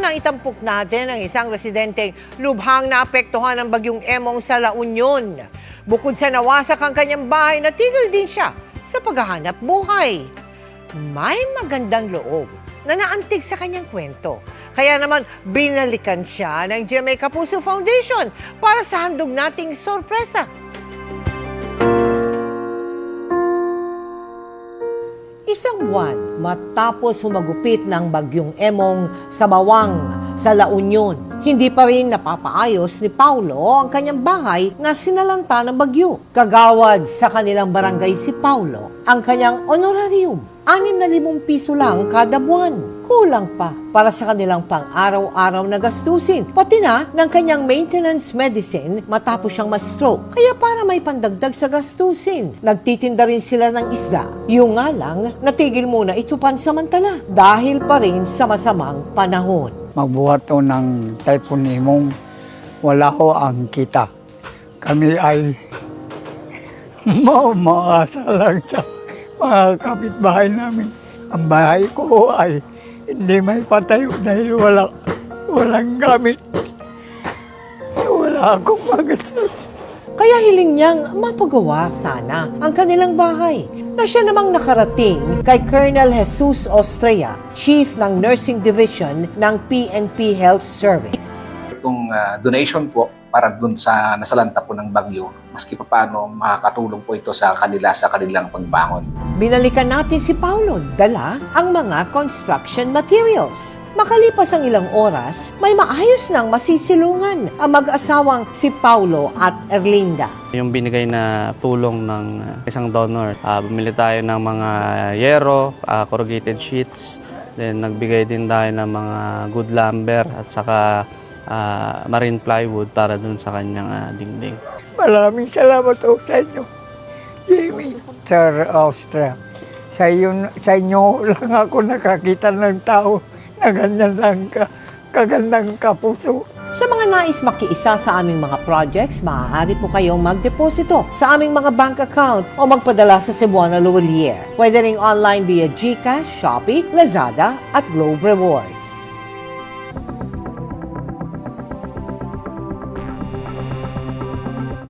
nang itampok natin ang isang residenteng lubhang naapektuhan ng bagyong Emong sa La Union. Bukod sa nawasak ang kanyang bahay, natigil din siya sa paghahanap buhay. May magandang loob na naantig sa kanyang kwento. Kaya naman binalikan siya ng GMA Kapuso Foundation para sa handog nating sorpresa. Isang buwan matapos humagupit ng bagyong Emong sa Bawang sa La Union. Hindi pa rin napapaayos ni Paulo ang kanyang bahay na sinalanta ng bagyo. Kagawad sa kanilang barangay si Paulo ang kanyang honorarium. 6,000 piso lang kada buwan. Kulang pa para sa kanilang pang-araw-araw na gastusin. Pati na ng kanyang maintenance medicine matapos siyang ma-stroke. Kaya para may pandagdag sa gastusin, nagtitinda rin sila ng isda. Yung nga lang, natigil muna ito pansamantala dahil pa rin sa masamang panahon. magbuhat o ng typhoon nimong wala ho ang kita. Kami ay mamaasa lang sa mga kapitbahay namin. Ang bahay ko ay hindi may patayo dahil wala, walang gamit. Wala akong magastos. Kaya hiling niyang mapagawa sana ang kanilang bahay na siya namang nakarating kay Colonel Jesus Ostrea, Chief ng Nursing Division ng PNP Health Service. itong ah, donation po para dun sa nasalanta po ng bagyo, maski pa paano makakatulong po ito sa kanila sa kanilang pagbangon. Binalikan natin si Paulo, dala ang mga construction materials. Makalipas ang ilang oras, may maayos nang masisilungan ang mag-asawang si Paulo at Erlinda. Yung binigay na tulong ng uh, isang donor, ah, bumili tayo ng mga yero, ah, corrugated sheets, then nagbigay din tayo ng mga good lumber at saka ah, marine plywood para dun sa kanyang ah, dingding. Maraming salamat po sa inyo, Jimmy. Sir Austria, sa, iyo, sa inyo lang ako nakakita ng tao na ganyan lang ka, kagandang kapuso. Sa mga nais makiisa sa aming mga projects, maaari po kayong magdeposito sa aming mga bank account o magpadala sa Cebuana Luwalier. Pwede ring online via GCash, Shopee, Lazada at Globe Rewards.